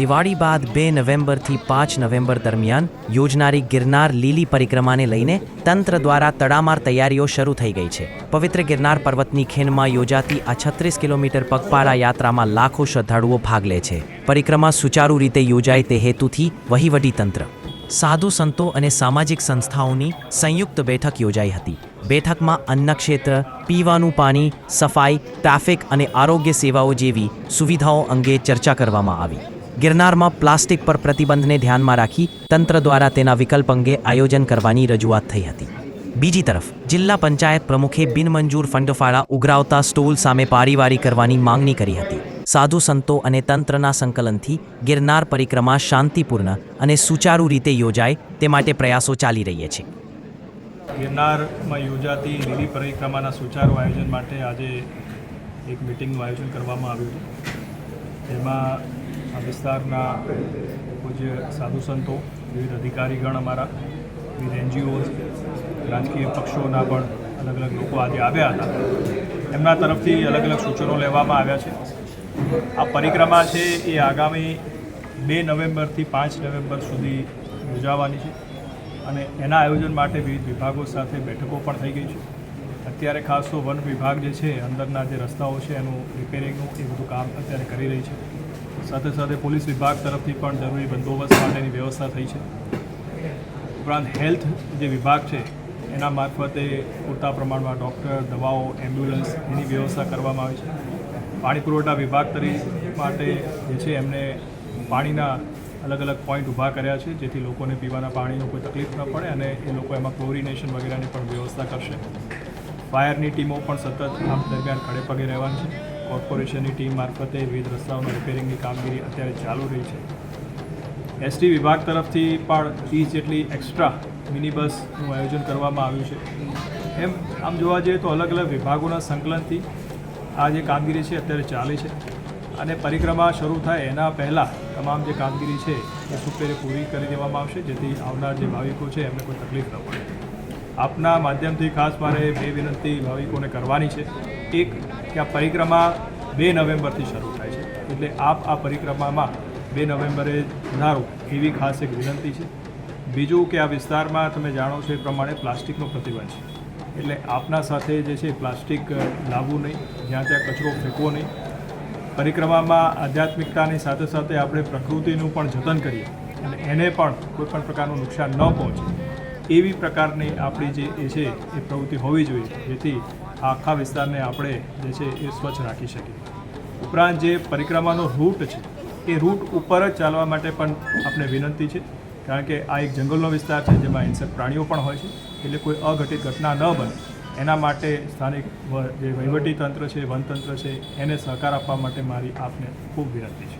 દિવાળી બાદ બે નવેમ્બરથી પાંચ નવેમ્બર દરમિયાન યોજનારી ગિરનાર લીલી પરિક્રમાને લઈને તંત્ર દ્વારા તડામાર તૈયારીઓ શરૂ થઈ ગઈ છે. પવિત્ર ગિરનાર પર્વતની ખીણમાં યોજાતી આ છત્રીસ કિલોમીટર પગપાળા યાત્રામાં લાખો શ્રદ્ધાળુઓ ભાગ લે છે. પરિક્રમા સુચારુ રીતે યોજાય તે હેતુથી વહીવટી તંત્ર, સાધુ સંતો અને સામાજિક સંસ્થાઓની સંયુક્ત બેઠક યોજાઈ હતી. બેઠકમાં અન્ન ક્ષેત્ર, પીવાનું પાણી, સફાઈ, ટ્રાફિક અને આરોગ્ય સેવાઓ જેવી સુવિધાઓ અંગે ચર્ચા કરવામાં આવી. ગિરનારમાં પ્લાસ્ટિક પર પ્રતિબંધને ધ્યાનમાં રાખી તંત્ર દ્વારા તેના વિકલ્પ અંગે આયોજન કરવાની રજૂઆત થઈ હતી. બીજી તરફ, જિલ્લા પંચાયત પ્રમુખે બિનમંજૂર ફંડફાળા ઉઘરાવતા સ્ટોલ સામે પારીવારી કરવાની માંગણી કરી હતી. સાધુ સંતો અને તંત્રના સંકલનથી ગિરનાર પરિક્રમા શાંતિપૂર્ણ અને સુચારુ રીતે યોજાય તે માટે પ્રયાસો ચાલી રહ્યા છે. ગિરનારમાં યોજાતી લીલી પરિક્રમાના સુચારુ આયોજન માટે આજે એક મિટિંગનું આયોજન કરવામાં આવ્યું હતું. જેમાં વિસ્તારના પૂજ્ય સાધુ સંતો, વિવિધ અધિકારીગણ અમારા, વિવિધ એનજીઓ, રાજકીય પક્ષોના પણ અલગ અલગ લોકો આજે આવ્યા હતા. એમના તરફથી અલગ અલગ સૂચનો લેવામાં આવ્યા છે. આ પરિક્રમા છે એ આગામી બે નવેમ્બરથી પાંચ નવેમ્બર સુધી યોજાવાની છે અને એના આયોજન માટે વિવિધ વિભાગો સાથે બેઠકો પણ થઈ ગઈ છે. અત્યારે ખાસ તો વન વિભાગ જે છે, અંદરના જે રસ્તાઓ છે, એનું રિપેરિંગનું એ બધું કામ અત્યારે કરી રહી છે. સાથે સાથે પોલીસ વિભાગ તરફથી પણ જરૂરી બંદોબસ્ત માટેની વ્યવસ્થા થઈ છે. ઉપરાંત હેલ્થ જે વિભાગ છે, એના મારફતે પૂરતા પ્રમાણમાં ડૉક્ટર, દવાઓ, એમ્બ્યુલન્સ એની વ્યવસ્થા કરવામાં આવી છે. પાણી પુરવઠા વિભાગ તરીકે માટે જે છે, એમને પાણીના અલગ અલગ પોઈન્ટ ઊભા કર્યા છે, જેથી લોકોને પીવાના પાણીનો કોઈ તકલીફ ન પડે અને એ લોકો એમાં ક્લોરિનેશન વગેરેની પણ વ્યવસ્થા કરશે. ફાયરની ટીમો પણ સતત આમ દરમિયાન ખડે પગે રહેવાની છે. કોર્પોરેશનની ટીમ મારફતે વિવિધ રસ્તાઓના રિપેરિંગની કામગીરી અત્યારે ચાલુ રહી છે. એસટી વિભાગ તરફથી પણ ત્રીસ જેટલી એક્સ્ટ્રા મિની બસનું આયોજન કરવામાં આવ્યું છે. એમ આમ જોવા જઈએ તો અલગ અલગ વિભાગોના સંકલનથી આ જે કામગીરી છે અત્યારે ચાલે છે. અને પરિક્રમા શરૂ થાય એના પહેલાં તમામ જે કામગીરી છે એ સુપેરે પૂરી કરી દેવામાં આવશે, જેથી આવનાર જે ભાવિકો છે એમને કોઈ તકલીફ ન પડે. આપના માધ્યમથી ખાસ મારે બે વિનંતી ભાવિકોને કરવાની છે. એક, કે આ પરિક્રમા બે નવેમ્બરથી શરૂ થાય છે. એટલે આપ આ પરિક્રમામાં બે નવેમ્બરે પધારો એવી ખાસ એક વિનંતી છે. બીજું, કે આ વિસ્તારમાં તમે જાણો છો એ પ્રમાણે પ્લાસ્ટિકનો પ્રતિબંધ છે. એટલે આપના સાથે જે છે પ્લાસ્ટિક લાવવું નહીં, જ્યાં ત્યાં કચરો ફેંકવો નહીં. પરિક્રમામાં આધ્યાત્મિકતાની સાથે સાથે આપણે પ્રકૃતિનું પણ જતન કરીએ અને એને પણ કોઈપણ પ્રકારનું નુકસાન ન પહોંચે. એવી પ્રકારની આપણી જે એ છે, એ પ્રવૃત્તિ હોવી જોઈએ, જેથી આખા વિસ્તારને આપણે જે છે, એ સ્વચ્છ રાખી શકીએ. ઉપરાંત જે પરિક્રમાનો રૂટ છે, એ રૂટ ઉપર જ ચાલવા માટે પણ આપણે વિનંતી છે, કારણ કે આ એક જંગલનો વિસ્તાર છે, જેમાં હિંસક પ્રાણીઓ પણ હોય છે, એટલે કોઈ અઘટિત ઘટના ન બને. એના માટે સ્થાનિક જે વહીવટી તંત્ર છે વનતંત્ર છે, એને સહકાર આપવા માટે મારી આપને ખૂબ વિનંતી છે.